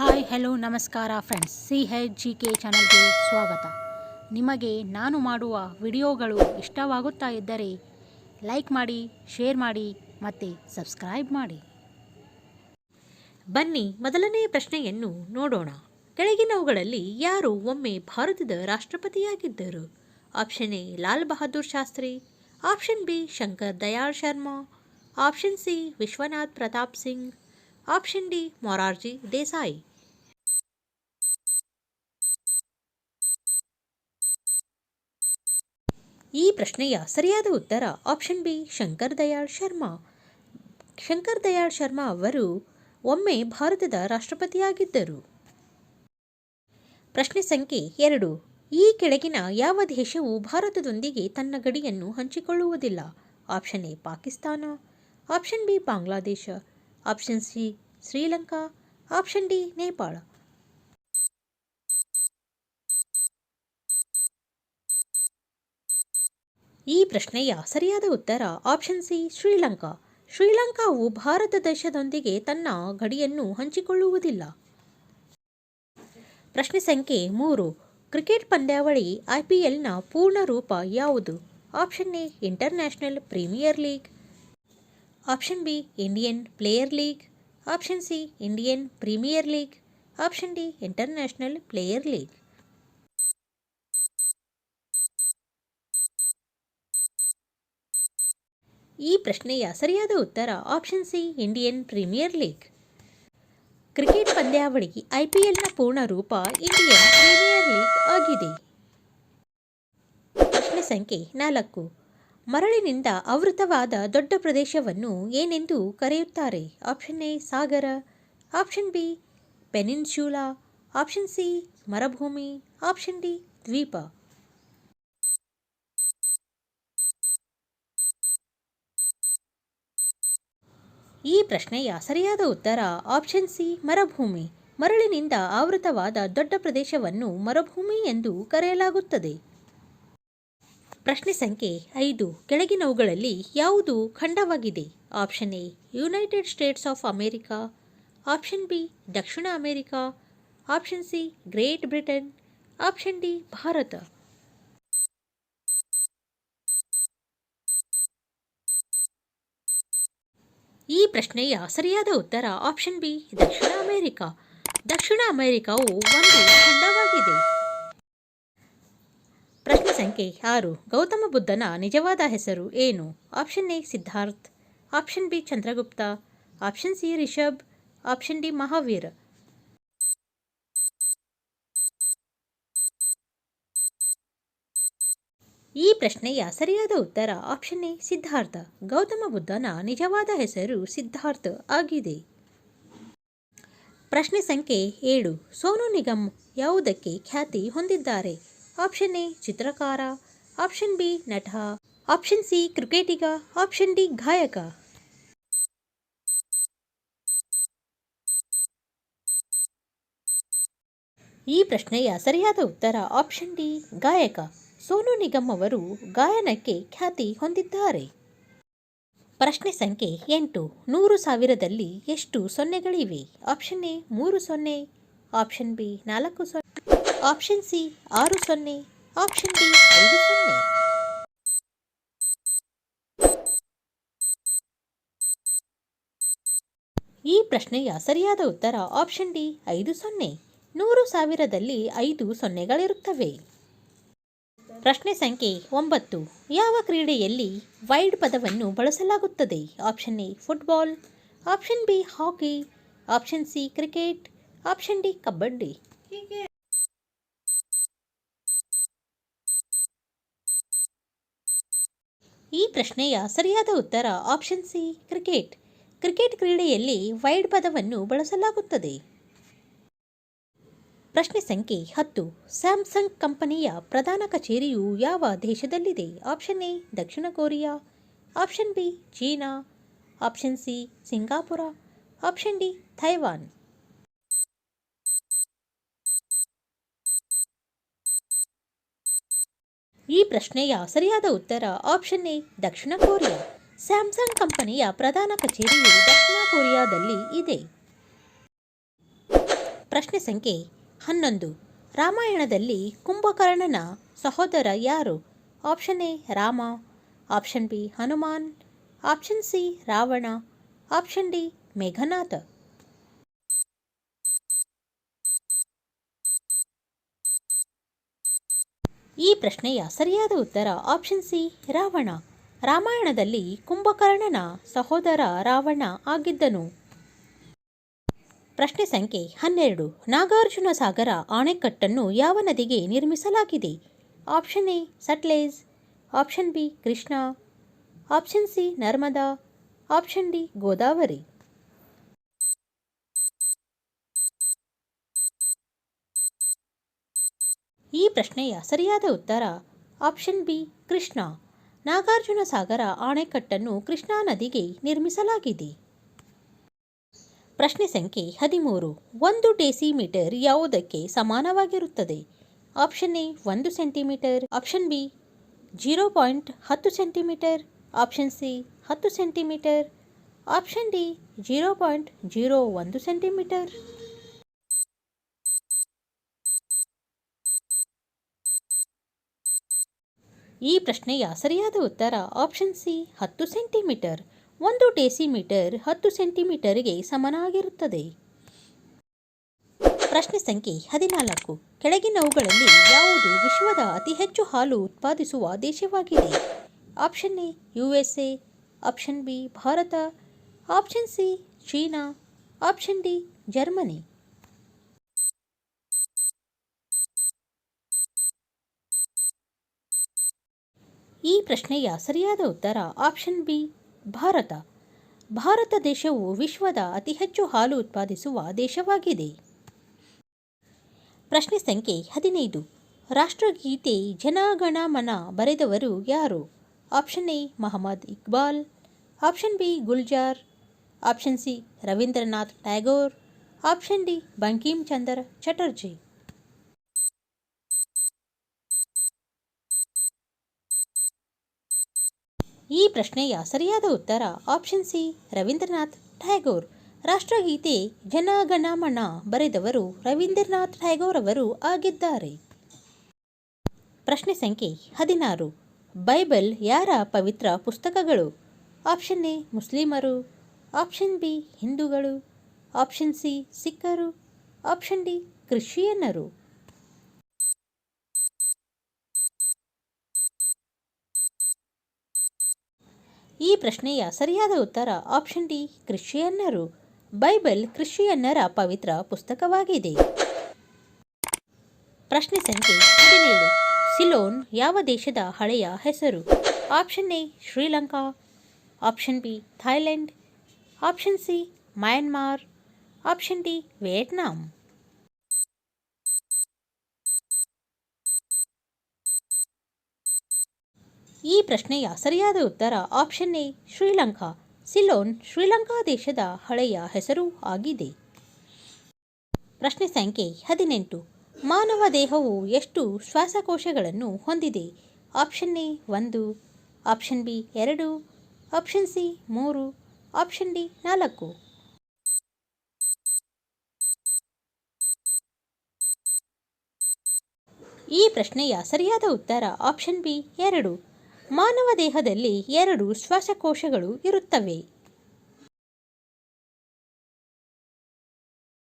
Hi hello ನಮಸ್ಕಾರ friends C H G K ಚಾನಲ್ಗೆ ಸ್ವಾಗತ. ನಿಮಗೆ ನಾನು ಮಾಡುವ ವಿಡಿಯೋಗಳು ಇಷ್ಟವಾಗುತ್ತಾ ಇದ್ದರೆ ಲೈಕ್ ಮಾಡಿ ಶೇರ್ ಮಾಡಿ ಮತ್ತು ಸಬ್ಸ್ಕ್ರೈಬ್ ಮಾಡಿ. ಬನ್ನಿ ಮೊದಲನೆಯ ಪ್ರಶ್ನೆಯನ್ನು ನೋಡೋಣ. ಕೆಳಗಿನವುಗಳಲ್ಲಿ ಯಾರು ಒಮ್ಮೆ ಭಾರತದ ರಾಷ್ಟ್ರಪತಿಯಾಗಿದ್ದರು? Option A, Lal Bahadur Shastri. Option B, Shankar Dayal Sharma. Option C, Vishwanath Pratap Singh. Option D, Morarji Desai. ಈ ಪ್ರಶ್ನೆಯ ಸರಿಯಾದ ಉತ್ತರ ಆಪ್ಷನ್ ಬಿ ಶಂಕರ್ ದಯಾಳ್ ಶರ್ಮಾ. ಶಂಕರ್ ದಯಾಳ್ ಶರ್ಮಾ ಅವರು ಒಮ್ಮೆ ಭಾರತದ ರಾಷ್ಟ್ರಪತಿಯಾಗಿದ್ದರು. ಪ್ರಶ್ನೆ ಸಂಖ್ಯೆ ಎರಡು. ಈ ಕೆಳಗಿನ ಯಾವ ದೇಶವು ಭಾರತದೊಂದಿಗೆ ತನ್ನ ಗಡಿಯನ್ನು ಹಂಚಿಕೊಳ್ಳುವುದಿಲ್ಲ? Option A Pakistan. Option B Bangladesh. Option C Sri Lanka. Option D Nepal. ಈ ಪ್ರಶ್ನೆಯ ಸರಿಯಾದ ಉತ್ತರ ಆಪ್ಷನ್ ಸಿ ಶ್ರೀಲಂಕಾ. ಶ್ರೀಲಂಕಾವು ಭಾರತ ದೇಶದೊಂದಿಗೆ ತನ್ನ ಗಡಿಯನ್ನು ಹಂಚಿಕೊಳ್ಳುವುದಿಲ್ಲ. ಪ್ರಶ್ನೆ ಸಂಖ್ಯೆ ಮೂರು, ಕ್ರಿಕೆಟ್ ಪಂದ್ಯಾವಳಿ ಐ ಪಿ ಎಲ್ನ ಪೂರ್ಣ ರೂಪ ಯಾವುದು? Option A international premier league option B Indian player league option C Indian premier league option D international player league ಈ ಪ್ರಶ್ನೆಯ ಸರಿಯಾದ ಉತ್ತರ option C Indian premier league cricket ಪಂದ್ಯಾವಳಿ ಐಪಿಎಲ್ನ ಪೂರ್ಣ ರೂಪ ಇಂಡಿಯನ್ ಪ್ರೀಮಿಯರ್ ಲೀಗ್ ಆಗಿದೆ. ಪ್ರಶ್ನೆ ಸಂಖ್ಯೆ ನಾಲ್ಕು. ಮರಳಿನಿಂದ ಆವೃತವಾದ ದೊಡ್ಡ ಪ್ರದೇಶವನ್ನು ಏನೆಂದು ಕರೆಯುತ್ತಾರೆ? Option A Sagara. Option B peninsula. Option C ಮರಭೂಮಿ. ಆಪ್ಷನ್ ಡಿ ದ್ವೀಪ. ಈ ಪ್ರಶ್ನೆಯ ಸರಿಯಾದ ಉತ್ತರ ಆಪ್ಷನ್ ಸಿ ಮರುಭೂಮಿ. ಮರಳಿನಿಂದ ಆವೃತವಾದ ದೊಡ್ಡ ಪ್ರದೇಶವನ್ನು ಮರುಭೂಮಿ ಎಂದು ಕರೆಯಲಾಗುತ್ತದೆ. ಪ್ರಶ್ನೆ ಸಂಖ್ಯೆ ಐದು, ಕೆಳಗಿನವುಗಳಲ್ಲಿ ಯಾವುದು ಖಂಡವಾಗಿದೆ? Option A United States of America option B Dakshina America. Option C Great Britain option D Bharat. ಈ ಪ್ರಶ್ನೆಯ ಸರಿಯಾದ ಉತ್ತರ ಆಪ್ಷನ್ ಬಿ ದಕ್ಷಿಣ ಅಮೆರಿಕ. ದಕ್ಷಿಣ ಅಮೆರಿಕವು ಒಂದು ಖಂಡವಾಗಿದೆ. ಪ್ರಶ್ನೆ ಸಂಖ್ಯೆ ಆರು, ಗೌತಮ ಬುದ್ಧನ ನಿಜವಾದ ಹೆಸರು ಏನು? Option A Siddharth. Option B Chandragupta. Option C Rishabh. Option D Mahavir. ಈ ಪ್ರಶ್ನೆಯ ಸರಿಯಾದ ಉತ್ತರ ಆಪ್ಷನ್ ಎ ಸಿದ್ಧಾರ್ಥ. ಗೌತಮ ಬುದ್ಧನ ನಿಜವಾದ ಹೆಸರು ಸಿದ್ಧಾರ್ಥ ಆಗಿದೆ. ಪ್ರಶ್ನೆ ಸಂಖ್ಯೆ ಏಳು. ಸೋನು ನಿಗಮ್ ಯಾವುದಕ್ಕೆ ಖ್ಯಾತಿ ಹೊಂದಿದ್ದಾರೆ? ಆಪ್ಷನ್ ಎ ಚಿತ್ರಕಾರ ಆಪ್ಷನ್ ಬಿ ನಟ ಆಪ್ಷನ್ ಸಿ ಕ್ರಿಕೆಟಿಗ ಆಪ್ಷನ್ ಡಿ ಗಾಯಕ. ಈ ಪ್ರಶ್ನೆಯ ಸರಿಯಾದ ಉತ್ತರ ಆಪ್ಷನ್ ಡಿ ಗಾಯಕ. ಸೋನು ನಿಗಮ್ ಅವರು ಗಾಯನಕ್ಕೆ ಖ್ಯಾತಿ ಹೊಂದಿದ್ದಾರೆ. ಪ್ರಶ್ನೆ ಸಂಖ್ಯೆ ಎಂಟು. ನೂರು ಸಾವಿರದಲ್ಲಿ ಎಷ್ಟು ಸೊನ್ನೆಗಳಿವೆ? ಆಪ್ಷನ್ ಎ ಮೂರು ಸೊನ್ನೆ, ಆಪ್ಷನ್ ಬಿ ನಾಲ್ಕು ಸೊನ್ನೆ, ಆಪ್ಷನ್ ಸಿ ಆರು ಸೊನ್ನೆ, ಆಪ್ಷನ್ ಡಿ ಐದು ಸೊನ್ನೆ. ಈ ಪ್ರಶ್ನೆಯ ಸರಿಯಾದ ಉತ್ತರ ಆಪ್ಷನ್ ಡಿ ಐದು ಸೊನ್ನೆ. ನೂರು ಸಾವಿರದಲ್ಲಿ ಐದು ಸೊನ್ನೆಗಳಿರುತ್ತವೆ. ಪ್ರಶ್ನೆ ಸಂಖ್ಯೆ ಒಂಬತ್ತು. ಯಾವ ಕ್ರೀಡೆಯಲ್ಲಿ ವೈಡ್ ಪದವನ್ನು ಬಳಸಲಾಗುತ್ತದೆ? Option A, football. Option B, hockey. Option C, cricket. Option D, kabaddi. ಈ ಪ್ರಶ್ನೆಯ ಸರಿಯಾದ ಉತ್ತರ ಆಪ್ಷನ್ ಸಿ, ಕ್ರಿಕೆಟ್. ಕ್ರಿಕೆಟ್ ಕ್ರೀಡೆಯಲ್ಲಿ ವೈಡ್ ಪದವನ್ನು ಬಳಸಲಾಗುತ್ತದೆ. ಪ್ರಶ್ನೆ ಸಂಖ್ಯೆ ಹತ್ತು. ಸ್ಯಾಮ್ಸಂಗ್ ಕಂಪನಿಯ ಪ್ರಧಾನ ಕಚೇರಿಯು ಯಾವ ದೇಶದಲ್ಲಿದೆ? Option A, Dakshina Korea. Option B, China. Option C, Singapore. Option D Taiwan ಈ ಪ್ರಶ್ನೆಯ ಸರಿಯಾದ ಉತ್ತರ ಆಪ್ಷನ್ ಎ, ದಕ್ಷಿಣ ಕೊರಿಯಾ. ಸ್ಯಾಮ್ಸಂಗ್ ಕಂಪನಿಯ ಪ್ರಧಾನ ಕಚೇರಿಯು ದಕ್ಷಿಣ ಕೊರಿಯಾದಲ್ಲಿ ಇದೆ. ಪ್ರಶ್ನೆ ಸಂಖ್ಯೆ ಹನ್ನೊಂದು. ರಾಮಾಯಣದಲ್ಲಿ ಕುಂಭಕರ್ಣನ ಸಹೋದರ ಯಾರು? Option A, Rama. Option B, Hanuman. Option C, Ravana. Option D, Meghanatha. ಈ ಪ್ರಶ್ನೆಯ ಸರಿಯಾದ ಉತ್ತರ ಆಪ್ಷನ್ ಸಿ, ರಾವಣ. ರಾಮಾಯಣದಲ್ಲಿ ಕುಂಭಕರ್ಣನ ಸಹೋದರ ರಾವಣ ಆಗಿದ್ದನು. ಪ್ರಶ್ನೆ ಸಂಖ್ಯೆ ಹನ್ನೆರಡು. ನಾಗಾರ್ಜುನ ಸಾಗರ ಅಣೆಕಟ್ಟನ್ನು ಯಾವ ನದಿಗೆ ನಿರ್ಮಿಸಲಾಗಿದೆ? Option A, Sutlej. Option B, Krishna. Option C, Narmada. Option D, Godavari. ಈ ಪ್ರಶ್ನೆಯ ಸರಿಯಾದ ಉತ್ತರ ಆಪ್ಷನ್ ಬಿ, ಕೃಷ್ಣ. ನಾಗಾರ್ಜುನ ಸಾಗರ ಅಣೆಕಟ್ಟನ್ನು ಕೃಷ್ಣಾ ನದಿಗೆ ನಿರ್ಮಿಸಲಾಗಿದೆ. ಪ್ರಶ್ನೆ ಸಂಖ್ಯೆ ಹದಿಮೂರು. ಒಂದು ಡೆಸಿಮೀಟರ್ ಯಾವುದಕ್ಕೆ ಸಮಾನವಾಗಿರುತ್ತದೆ? ಆಪ್ಷನ್ ಎ, ಒಂದು centimetre. Option B, zero point ಹತ್ತು ಸೆಂಟಿಮೀಟರ್. ಆಪ್ಷನ್ ಸಿ, ಹತ್ತು centimetre. Option D, zero point zero ಒಂದು ಸೆಂಟಿಮೀಟರ್. ಈ ಪ್ರಶ್ನೆಯ ಸರಿಯಾದ ಉತ್ತರ ಆಪ್ಷನ್ ಸಿ, ಹತ್ತು ಸೆಂಟಿಮೀಟರ್. ಒಂದು ಡೆಸಿಮೀಟರ್ ಹತ್ತು ಸೆಂಟಿಮೀಟರ್ಗೆ ಸಮನಾಗಿರುತ್ತದೆ. ಪ್ರಶ್ನೆ ಸಂಖ್ಯೆ ಹದಿನಾಲ್ಕು. ಕೆಳಗಿನವುಗಳಲ್ಲಿ ಯಾವುದು ವಿಶ್ವದ ಅತಿ ಹೆಚ್ಚು ಹಾಲು ಉತ್ಪಾದಿಸುವ ದೇಶವಾಗಿದೆ? Option A U S A option B, Bharat. Option C, China. Option D, Germany. ಈ ಪ್ರಶ್ನೆಯ ಸರಿಯಾದ ಉತ್ತರ ಆಪ್ಷನ್ ಬಿ. ಭಾರತ. ಭಾರತ ದೇಶವು ವಿಶ್ವದ ಅತಿ ಹೆಚ್ಚು ಹಾಲು ಉತ್ಪಾದಿಸುವ ದೇಶವಾಗಿದೆ. ಪ್ರಶ್ನೆ ಸಂಖ್ಯೆ ಹದಿನೈದು. ರಾಷ್ಟ್ರಗೀತೆ ಜನಗಣಮನ ಬರೆದವರು ಯಾರು? Option A, Mohammad Iqbal. Option B, Gulzar. Option C, Rabindranath Tagore. Option D Bankim Chandra Chatterjee. ಈ ಪ್ರಶ್ನೆಯ ಸರಿಯಾದ ಉತ್ತರ ಆಪ್ಷನ್ ಸಿ ರವೀಂದ್ರನಾಥ್ ಟ್ಯಾಗೋರ್ ರಾಷ್ಟ್ರಗೀತೆ ಜನಗಣಮನ ಬರೆದವರು ರವೀಂದ್ರನಾಥ್ ಟ್ಯಾಗೋರ್ ಅವರು ಆಗಿದ್ದಾರೆ. ಪ್ರಶ್ನೆ ಸಂಖ್ಯೆ ಹದಿನಾರು. ಬೈಬಲ್ ಯಾರ ಪವಿತ್ರ ಪುಸ್ತಕಗಳು? ಆಪ್ಷನ್ ಎ, ಮುಸ್ಲಿಮರು. ಆಪ್ಷನ್ ಬಿ, ಹಿಂದೂಗಳು. ಆಪ್ಷನ್ ಸಿ, ಸಿಖ್ಖರು. ಆಪ್ಷನ್ ಡಿ, ಕ್ರಿಶ್ಚಿಯನ್ನರು. ಈ ಪ್ರಶ್ನೆಯ ಸರಿಯಾದ ಉತ್ತರ ಆಪ್ಷನ್ ಡಿ ಕ್ರಿಶ್ಚಿಯನ್ನರು ಬೈಬಲ್ ಕ್ರಿಶ್ಚಿಯನ್ನರ ಪವಿತ್ರ ಪುಸ್ತಕವಾಗಿದೆ. ಪ್ರಶ್ನೆ ಸಂಖ್ಯೆ ಹದಿನೇಳು. ಸಿಲೋನ್ ಯಾವ ದೇಶದ ಹಳೆಯ ಹೆಸರು? Option A Sri Lanka. Option B Thailand option C Myanmar. Option D Vietnam. ಈ ಪ್ರಶ್ನೆಯ ಸರಿಯಾದ ಉತ್ತರ option A Sri Lanka. Ceylon, Sri Lanka ದೇಶದ ಹಳೆಯ ಹೆಸರು ಆಗಿದೆ. ಪ್ರಶ್ನೆ ಸಂಖ್ಯೆ ಹದಿನೆಂಟು. ಮಾನವ ದೇಹವು ಎಷ್ಟು ಶ್ವಾಸಕೋಶಗಳನ್ನು ಹೊಂದಿದೆ? ಆಪ್ಷನ್ ಎ ಒಂದು. ಆಪ್ಷನ್ ಬಿ ಎರಡು. ಆಪ್ಷನ್ ಸಿ ಮೂರು. ಆಪ್ಷನ್ ಡಿ ನಾಲ್ಕು. ಈ ಪ್ರಶ್ನೆಯ ಸರಿಯಾದ ಉತ್ತರ ಆಪ್ಷನ್ ಬಿ ಎರಡು. ಮಾನವ ದೇಹದಲ್ಲಿ ಎರಡು ಶ್ವಾಸಕೋಶಗಳು ಇರುತ್ತವೆ.